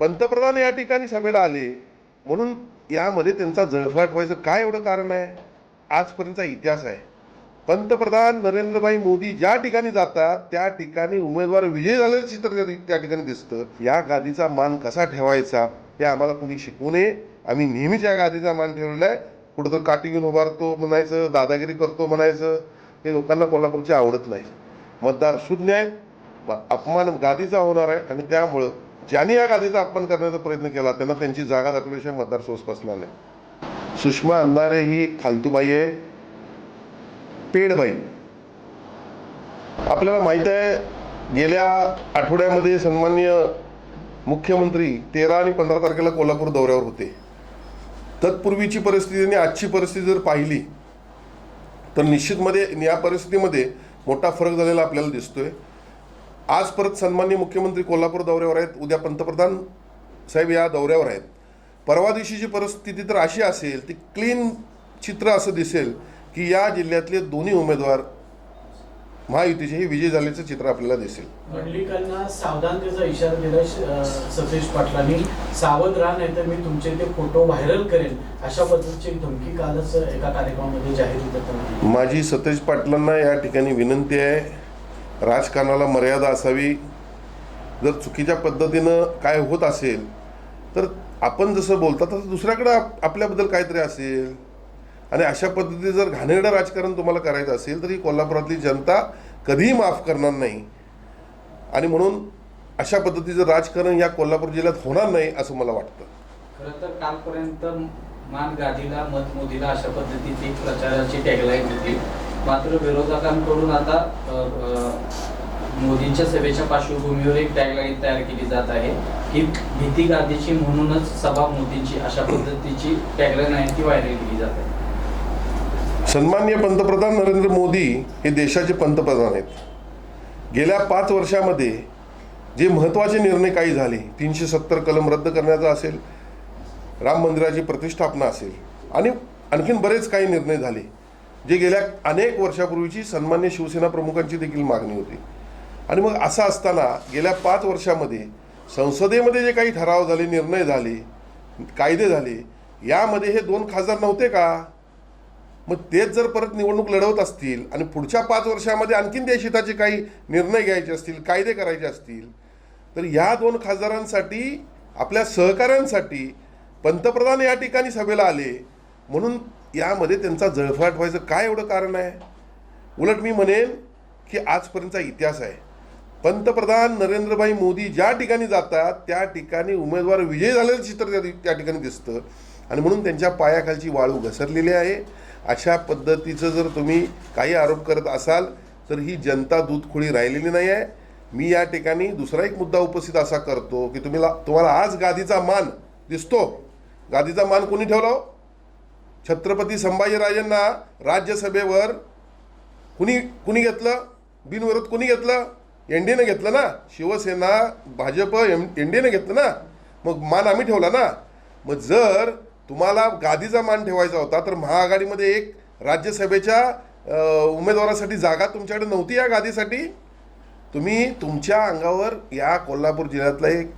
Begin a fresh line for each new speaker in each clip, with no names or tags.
पंतप्रधान या ठिकाणी सभेला आले. म्हणून यामध्ये त्यांचा जळफाट व्हायचं काय एवढं कारण आहे? आजपर्यंतचा इतिहास आहे. पंतप्रधान नरेंद्रभाई मोदी ज्या ठिकाणी जातात त्या ठिकाणी उमेदवार विजय झालेलं चित्र त्या- ठिकाणी दिसतं. या गादीचा मान कसा ठेवायचा हे आम्हाला कोणी शिकवू नये. आम्ही नेहमीच या गादीचा मान ठेवलेला आहे. कुठं तर काठी घेऊन उभारतो म्हणायचं दादागिरी करतो म्हणायचं. हे लोकांना कोल्हापूरचे आवडत नाही. मतदार शून्य आहे अपमान गादीचा होणार आहे आणि त्यामुळं ज्यांनी या गादीचा अपमान करण्याचा प्रयत्न केला त्यांना त्यांची जागा दाखवल्याशिवाय मतदार सोस बसणार नाही. सुषमा अंधारे ही फालतूबाई आहे पेडबाई. आपल्याला माहीत आहे गेल्या आठवड्यामध्ये सन्माननीय मुख्यमंत्री तेरा आणि पंधरा तारखेला कोल्हापूर दौऱ्यावर होते. तत्पूर्वीची परिस्थिती आणि आजची परिस्थिती जर पाहिली तर निश्चितमध्ये या परिस्थितीमध्ये मोठा फरक झालेला आपल्याला दिसतोय. आज परत सन्माननीय मुख्यमंत्री कोल्हापूर दौऱ्यावर आहेत. उद्या पंतप्रधान साहेब या दौऱ्यावर आहेत. परवा दिवशीची परिस्थिती तर अशी असेल ती क्लीन चित्र असं दिसेल की या जिल्ह्यातले दोन्ही उमेदवार महायुतीचे हे विजय झाल्याचं चित्र आपल्याला दिसेल.
मंडलिकांना सावधानतेचा इशारा दिला सतीश पाटलांनी. सावध राहा नाही तर मी तुमचे ते फोटो व्हायरल करेन. अशा पद्धतीची धमकी कालच एका कार्यक्रमामध्ये जाहीर दिली.
माझी सतेज पाटलांना या ठिकाणी विनंती आहे. राजकारणाला मर्यादा असावी. जर चुकीच्या पद्धतीनं काय होत असेल तर आपण जसं बोलता तसं दुसऱ्याकडं आप- आपल्याबद्दल काहीतरी असेल. आणि अशा पद्धतीने जर घाणेरडं राजकारण तुम्हाला करायचं असेल तर ही कोल्हापुरातली जनता कधीही माफ करणार नाही. आणि म्हणून अशा पद्धतीचं राजकारण या कोल्हापूर जिल्ह्यात होणार नाही असं मला वाटतं.
खरं तर कालपर्यंत मान गादीला मत मोदीला अशा पद्धतीची प्रचाराची टॅगलाईन होती. मात्र विरोधकांकडून आता मोदींच्या सभेच्या पार्श्वभूमीवर एक टॅगलाईन तयार केली जात आहे की भीती गांधीची म्हणूनच सभा मोदींची अशा पद्धतीची टॅगलाईन आहे ती व्हायरल केली जात आहे.
सन्माननीय पंतप्रधान नरेंद्र मोदी हे देशाचे पंतप्रधान आहेत. गेल्या पाच वर्षामध्ये जे महत्त्वाचे निर्णय काही झाले तीनशे सत्तर कलम रद्द करण्याचा असेल राम मंदिराची प्रतिष्ठापना असेल आणि आणखीन बरेच काही निर्णय झाले जे गेल्या अनेक वर्षापूर्वीची सन्मान्य शिवसेना प्रमुखांची देखील मागणी होती. आणि मग असं असताना गेल्या पाच वर्षामध्ये संसदेमध्ये जे काही ठराव झाले निर्णय झाले कायदे झाले यामध्ये हे दोन खासदार नव्हते का? मग तेच जर परत निवडणूक लढवत असतील आणि पुढच्या पाच वर्षामध्ये आणखीन देशहिताचे काही निर्णय घ्यायचे असतील कायदे करायचे असतील तर ह्या दोन खासदारांसाठी आपल्या सहकाऱ्यांसाठी पंतप्रधान या ठिकाणी सभेला आले. म्हणून यामध्ये त्यांचा जळफाट व्हायचं काय एवढं कारण आहे? उलट मी म्हणेन की आजपर्यंतचा इतिहास आहे. पंतप्रधान नरेंद्रभाई मोदी ज्या ठिकाणी जातात त्या ठिकाणी उमेदवार विजयी झालेलं चित्र त्या त्या ठिकाणी दिसतं. आणि म्हणून त्यांच्या पायाखालची वाळू घसरलेली आहे. अशा पद्धतीचं जर तुम्ही काही आरोप करत असाल तर ही जनता दूधखोळी राहिलेली नाही आहे. मी या ठिकाणी दुसरा एक मुद्दा उपस्थित असा करतो की तुम्ही तुम्हाला आज गादीचा मान दिसतो. गादीचा मान कोणी ठेवला हो? छत्रपती संभाजीराजांना राज्यसभेवर कुणी कुणी घेतलं? बिनविरोध कुणी घेतलं? एनडीनं घेतलं ना? शिवसेना भाजप एम एनडीनं घेतलं ना? मग मान आम्ही ठेवला ना? मग जर तुम्हाला गादीचा मान ठेवायचा होता तर महाआघाडीमध्ये एक राज्यसभेच्या उमेदवारासाठी जागा तुमच्याकडे नव्हती या गादीसाठी? तुम्ही तुमच्या अंगावर या कोल्हापूर जिल्ह्यातला एक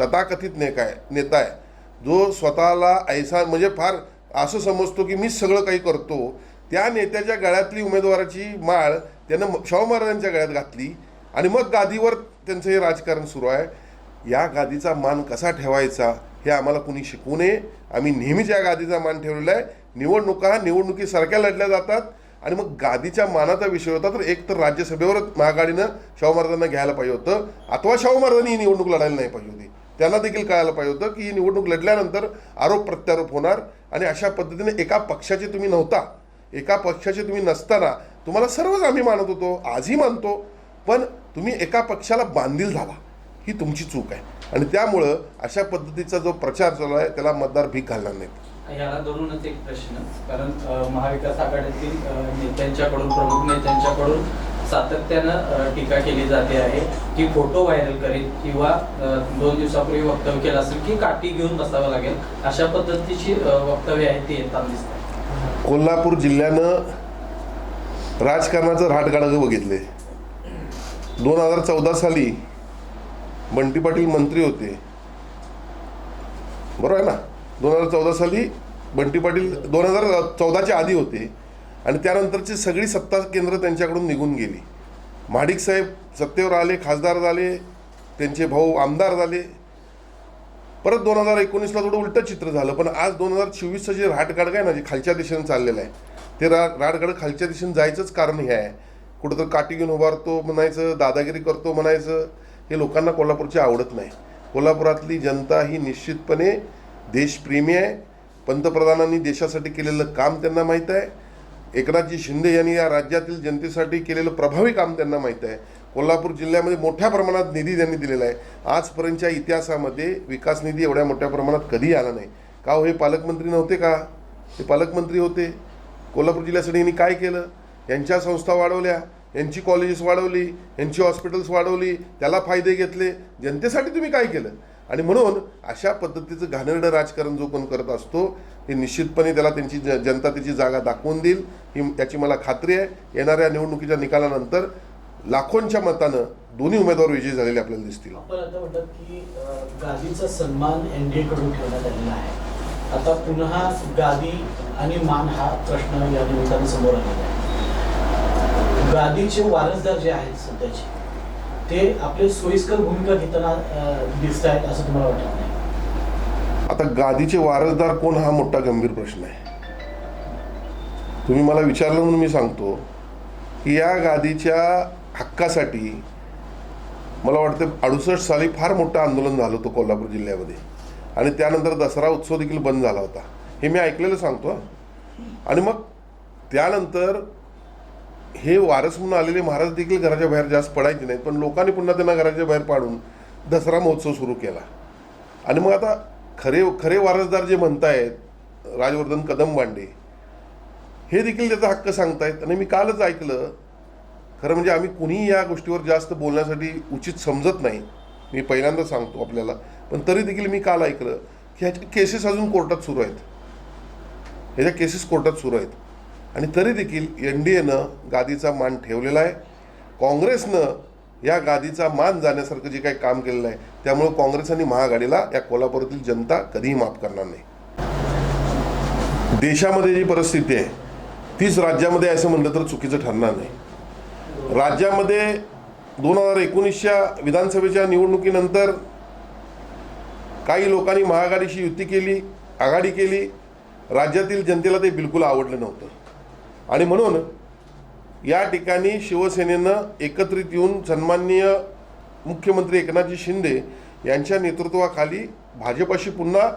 तथाकथित नेता आहे नेता आहे. जो स्वतःला ऐसा म्हणजे फार असं समजतो की मी सगळं काही करतो. त्या नेत्याच्या गळ्यातली उमेदवाराची माळ त्यानं शाहू महाराजांच्या गळ्यात घातली आणि मग गादीवर त्यांचं हे राजकारण सुरू आहे. या गादीचा मान कसा ठेवायचा हे आम्हाला कुणी शिकवू नये. आम्ही नेहमीच या गादीचा मान ठेवलेला आहे. निवडणुका निवडणुकीसारख्या लढल्या जातात आणि मग गादीच्या मानाचा विषय होता तर एक तर राज्यसभेवरच महागाडीनं शाहू महाराजांना घ्यायला पाहिजे होतं. अथवा शाहू महाराजांनी ही निवडणूक लढायला नाही पाहिजे होती. त्यांना देखील कळायला पाहिजे होतं की ही निवडणूक लढल्यानंतर आरोप प्रत्यारोप होणार. आणि अशा पद्धतीने एका पक्षाचे तुम्ही नव्हता. एका पक्षाचे तुम्ही नसताना तुम्हाला सर्वच आम्ही मानत होतो आजही मानतो पण तुम्ही एका पक्षाला बांधील झाला. ही तुमची चूक आहे. आणि त्यामुळं अशा पद्धतीचा जो प्रचार चालू आहे त्याला मतदार भीक घालणार नाहीत.
याला दोनूनच एक प्रश्न कारण महाविकास आघाडीतील नेत्यांच्याकडून प्रमुख नेत्यांच्याकडून सातत्यानं टीका केली जाते आहे की फोटो व्हायरल करेल किंवा दोन दिवसापूर्वी वक्तव्य केलं असेल की काठी घेऊन बसावं लागेल अशा पद्धतीची वक्तव्य आहेत ती येताना दिसतात
कोल्हापूर जिल्ह्यानं राजकारणाचं राटगाडगं बघितले. दोन हजार चौदा साली बंटी पाटील मंत्री होते. बरोबर आहे ना? दोन हजार चौदा साली बंटी पाटील दोन हजार चौदाच्या आधी होते. आणि त्यानंतरची सगळी सत्ता केंद्र त्यांच्याकडून निघून गेली. महाडिक साहेब सत्तेवर आले खासदार झाले त्यांचे भाऊ आमदार झाले. परत दोन हजार एकोणीसला थोडं उलटं चित्र झालं पण आज दोन हजार चोवीसचं जे राटगाडग आहे ना जे खालच्या दिशेनं चाललेलं आहे ते रा राटगाडग खालच्या दिशेनं जायचंच कारण हे आहे. कुठंतर काठी घेऊन उभारतो म्हणायचं दादागिरी करतो म्हणायचं हे लोकांना कोल्हापूरची आवडत नाही. कोल्हापुरातली जनता ही निश्चितपणे देशप्रेमी आहे. पंतप्रधानांनी देशासाठी केलेलं काम त्यांना माहीत आहे. एकनाथजी शिंदे यांनी या राज्यातील जनतेसाठी केलेलं प्रभावी काम त्यांना माहीत आहे. कोल्हापूर जिल्ह्यामध्ये मोठ्या प्रमाणात निधी त्यांनी दिलेला आहे. आजपर्यंतच्या इतिहासामध्ये विकास निधी एवढ्या मोठ्या प्रमाणात कधी आला नाही. का हो हे पालकमंत्री नव्हते का? ते पालकमंत्री होते. कोल्हापूर जिल्ह्यासाठी यांनी काय केलं? यांच्या संस्था वाढवल्या यांची कॉलेजेस वाढवली यांची हॉस्पिटल्स वाढवली त्याला फायदे घेतले. जनतेसाठी तुम्ही काय केलं? आणि म्हणून अशा पद्धतीचं घाणेरडं राजकारण जो कोण करत असतो ते निश्चितपणे त्याला त्यांची ज जनता त्याची जागा दाखवून देईल. ही याची मला खात्री आहे. येणाऱ्या निवडणुकीच्या निकालानंतर लाखोंच्या मतानं दोन्ही उमेदवार विजयी झालेले आपल्याला दिसतील.
आपण आता म्हणतात की गादीचा सन्मान एनडीए कडून ठेवण्यात आलेला आहे. आता पुन्हा गादी आणि मान हा प्रश्न या निमित्ताने समोर आलेला आहे. गादीचे वारसदार जे आहेत सध्याचे ते आपले सोयीस्कर भूमिका घेताना दिसत आहेत असं तुम्हाला वाटत? नाही
आता गादीचे वारसदार कोण हा मोठा गंभीर प्रश्न आहे. तुम्ही मला विचारलं म्हणून मी सांगतो की या गादीच्या हक्कासाठी मला वाटतं अडुसष्ट साली फार मोठं आंदोलन झालं होतं कोल्हापूर जिल्ह्यामध्ये. आणि त्यानंतर दसरा उत्सव देखील बंद झाला होता. हे मी ऐकलेलं सांगतो. आणि मग त्यानंतर हे वारस म्हणून आलेले महाराज देखील घराच्या बाहेर जास्त पडायचे नाहीत पण लोकांनी पुन्हा त्यांना घराच्या बाहेर पाडून दसरा महोत्सव सुरू केला. आणि मग आता खरे खरे वारसदार जे म्हणतायत राजवर्धन कदम बांडे हे देखील त्याचा हक्क सांगतायत. आणि मी कालच ऐकलं खरं म्हणजे आम्ही कुणीही या गोष्टीवर जास्त बोलण्यासाठी उचित समजत नाही. मी पहिल्यांदा सांगतो आपल्याला पण तरी देखील मी काल ऐकलं की ह्याच्या केसेस अजून कोर्टात सुरू आहेत. ह्याच्या केसेस कोर्टात सुरू आहेत. आणि तरी देखील एन डी एनं गादीचा मान ठेवलेला आहे. काँग्रेसनं या गादीचा मान जाण्यासारखं जे काही काम केलेलं आहे त्यामुळं काँग्रेस आणि महाआघाडीला या कोल्हापुरातील जनता कधीही माफ करणार नाही. देशामध्ये जी परिस्थिती आहे तीच राज्यामध्ये असं म्हणलं तर चुकीचं ठरणार नाही. राज्यामध्ये दोन हजार एकोणीसच्या विधानसभेच्या निवडणुकीनंतर काही लोकांनी महाआघाडीशी युती केली आघाडी केली. राज्यातील जनतेला ते बिलकुल आवडलं नव्हतं. आणि म्हणून या ठिकाणी शिवसेनेनं एकत्रित येऊन सन्माननीय मुख्यमंत्री एकनाथजी शिंदे यांच्या नेतृत्वाखाली भाजपाशी पुन्हा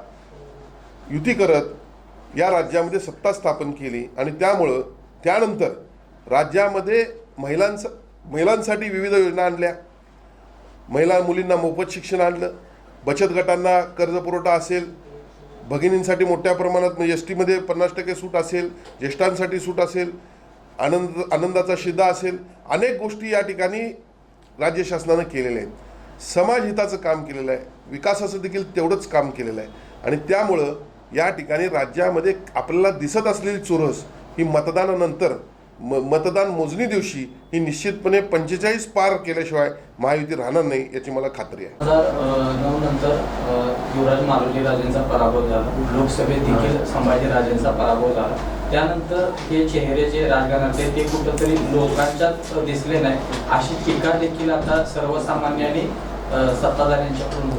युती करत या राज्यामध्ये सत्ता स्थापन केली. आणि त्यामुळं त्यानंतर राज्यामध्ये महिलांस महिलांसाठी विविध योजना आणल्या. महिला मुलींना मोफत शिक्षण आणलं. बचत गटांना कर्जपुरवठा असेल भगिनींसाठी मोठ्या प्रमाणात म्हणजे एस टीमध्ये पन्नास टक्के सूट असेल ज्येष्ठांसाठी सूट असेल आनंद आनंदाचा शिदा असेल अनेक गोष्टी या ठिकाणी राज्य शासनानं केलेल्या आहेत. समाजहिताचं काम केलेलं आहे विकासाचं देखील तेवढंच काम केलेलं आहे. आणि त्यामुळं या ठिकाणी राज्यामध्ये आपल्याला दिसत असलेली चुरस ही मतदानानंतर म मतदान मोजणी दिवशी ही निश्चितपणे पंचेचाळीस पार केल्याशिवाय महायुती राहणार नाही याची मला खात्री आहे.
नंतर युवराज मारोजी राजेंचा पराभव झाला. लोकसभेत देखील संभाजी राजेंचा पराभव झाला. त्यानंतर हे चेहरे जे राजकारणातले ते कुठंतरी लोकांच्यात दिसले नाही. अशी टीका देखील आता सर्वसामान्यांनी सत्ताधाऱ्यांच्याकडून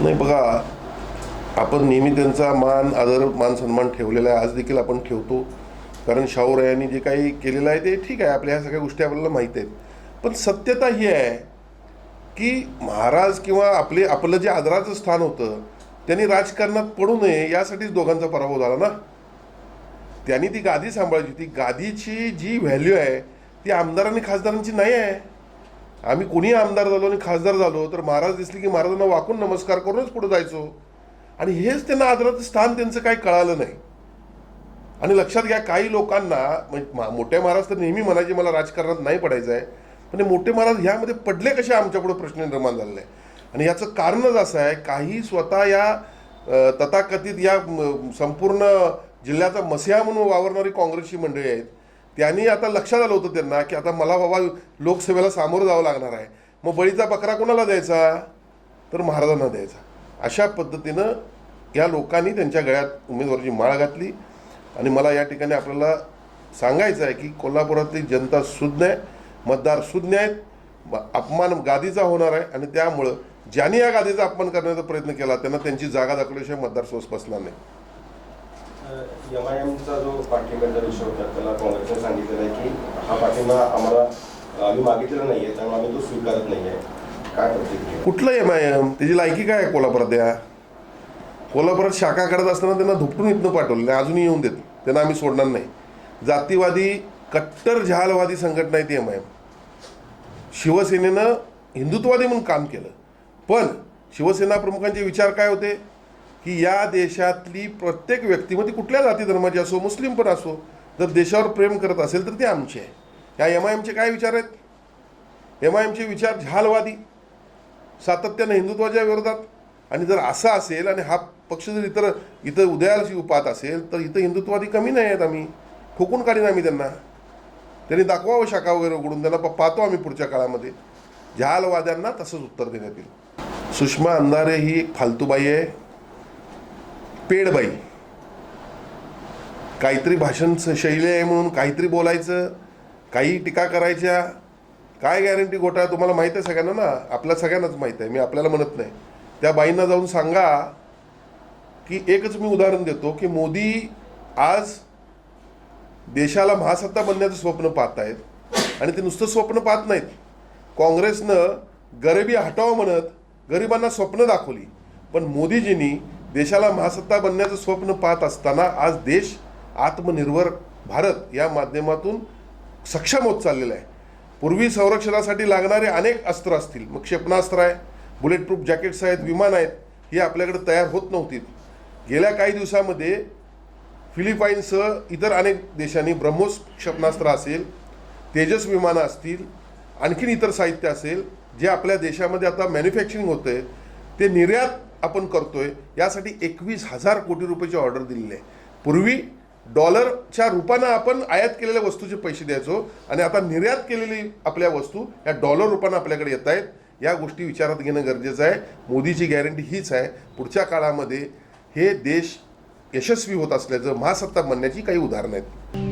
नाही बघा आपण नेहमी त्यांचा मान आदर मान सन्मान ठेवलेला आहे. आज देखील आपण ठेवतो. कारण शाहूरायांनी जे काही केलेलं आहे ते ठीक आहे आपल्या ह्या सगळ्या गोष्टी आपल्याला माहीत आहेत. पण सत्यता ही आहे की महाराज किंवा आपले आपलं जे आदराचं स्थान होतं त्यांनी राजकारणात पडू नये यासाठीच दोघांचा पराभव झाला ना? त्यांनी ती गादी सांभाळायची. ती गादीची जी व्हॅल्यू आहे ती आमदार आणि खासदारांची नाही आहे. आम्ही कोणी आमदार झालो आणि खासदार झालो तर महाराज दिसले की महाराजांना वाकून नमस्कार करूनच पुढे जायचो. आणि हेच त्यांना आदराचं स्थान त्यांचं काही कळालं नाही. आणि लक्षात घ्या काही लोकांना म्हणजे मा- मोठे महाराज तर नेहमी म्हणायचे मला राजकारणात नाही पडायचं आहे पण मोठे महाराज ह्यामध्ये पडले कसे आमच्यापुढे प्रश्न निर्माण झालेला? आहे आणि याचं कारणच असं आहे काही स्वतः या तथाकथित या संपूर्ण जिल्ह्याचा मसिहा म्हणून वावरणारी काँग्रेसची मंडळी आहेत. त्यांनी आता लक्षात आलं होतं त्यांना की आता मला बाबा लोकसेवेला सामोरं जावं लागणार आहे. मग बळीचा बकरा कोणाला द्यायचा? तर महाराजांना द्यायचा. अशा पद्धतीनं या लोकांनी त्यांच्या गळ्यात उमेदवाराची माळ घातली. आणि मला या ठिकाणी आपल्याला सांगायचं आहे की कोल्हापुरातली जनता सुज्ञ आहे मतदार सुज्ञ आहेत अपमान गादीचा होणार आहे आणि त्यामुळं ज्यांनी या गादीचा अपमान करण्याचा प्रयत्न केला त्यांना त्यांची जागा दाखवल्याशिवाय मतदार सोस बसणार नाही.
एम आय एमचा जो पाठिंब्याचा विषय होता त्याला काँग्रेसने सांगितलेलं आहे की हा पाठिंबा आम्हाला आम्ही मागितलेला नाही आहे त्यामुळे आम्ही तो स्वीकारत नाही आहे काय प्रतिक्रिया?
कुठलं एम आय एम त्याची लायकी काय आहे कोल्हापुरात या? कोल्हापुरात शाखा काढत असताना त्यांना धुपटून इथनं पाठवलं नाही अजूनही येऊन देत त्यांना आम्ही सोडणार नाही. जातीवादी कट्टर जहालवादी संघटना आहे ती एम आय एम. शिवसेनेनं हिंदुत्ववादी म्हणून काम केलं. पण शिवसेना प्रमुखांचे विचार काय होते? की या देशातली प्रत्येक व्यक्ती मग ती कुठल्या जाती धर्माची असो मुस्लिम पण असो जर देशावर प्रेम करत असेल तर ते आमचे आहे. या एम आय एमचे काय विचार आहेत? एम आय एमचे विचार झालवादी सातत्यानं हिंदुत्वाच्या विरोधात. आणि जर असं असेल आणि हा पक्ष जर इतर इथं उदयाला उपात असेल तर इथं हिंदुत्ववादी कमी नाही आहेत आम्ही. ठोकून काढीन आम्ही त्यांना. त्यांनी दाखवावं शाखा वगैरे उघडून त्यांना प- पाहतो आम्ही पुढच्या काळामध्ये. जहालवाद्यांना तसंच उत्तर देण्यात येईल. सुषमा अंधारे ही एक फालतूबाई आहे. पेडबाई. काहीतरी भाषण शैली आहे म्हणून काहीतरी बोलायचं काही टीका करायच्या. काय गॅरंटी घोटाळा तुम्हाला माहीत आहे सगळ्यांना ना? आपल्या सगळ्यांनाच माहीत आहे. मी आपल्याला म्हणत नाही. त्या बाईंना जाऊन सांगा की एकच मी उदाहरण देतो की मोदी आज देशाला महासत्ता बनण्याचं स्वप्न पाहत आहेत आणि ते नुसतं स्वप्न पाहत नाहीत. काँग्रेसनं गरिबी हटावं म्हणत गरिबांना स्वप्न दाखवली. पण मोदीजींनी देशाला महासत्ता बनण्याचं स्वप्न पाहत असताना आज देश आत्मनिर्भर भारत या माध्यमातून सक्षम होत चाललेला आहे. पूर्वी संरक्षणासाठी लागणारे अनेक अस्त्र असतील. मग क्षेपणास्त्र आहे. बुलेट प्रूफ जॅकेट्स आहेत विमान आहेत ही आपल्याकडे तयार होत नव्हती गेल्या काही दिवसामध्ये फिलिपाईन्ससह इतर अनेक देशांनी ब्रह्मोस क्षेपणास्त्र असेल तेजस विमानं असतील आणखीन इतर साहित्य असेल जे आपल्या देशामध्ये आता मॅन्युफॅक्चरिंग होतं आहे ते निर्यात आपण करतोय यासाठी एकवीस हजार कोटी रुपयाची ऑर्डर दिलेली आहे. पूर्वी डॉलरच्या रूपानं आपण आयात केलेल्या वस्तूचे पैसे द्यायचो आणि आता निर्यात केलेली आपल्या वस्तू या डॉलर रूपानं आपल्याकडे येत आहेत. या गोष्टी विचारात घेणं गरजेचं आहे. मोदीची गॅरंटी हीच आहे. पुढच्या काळामध्ये हे देश यशस्वी होत असल्याचं महासत्ता बनण्याची काही उदाहरणं आहेत.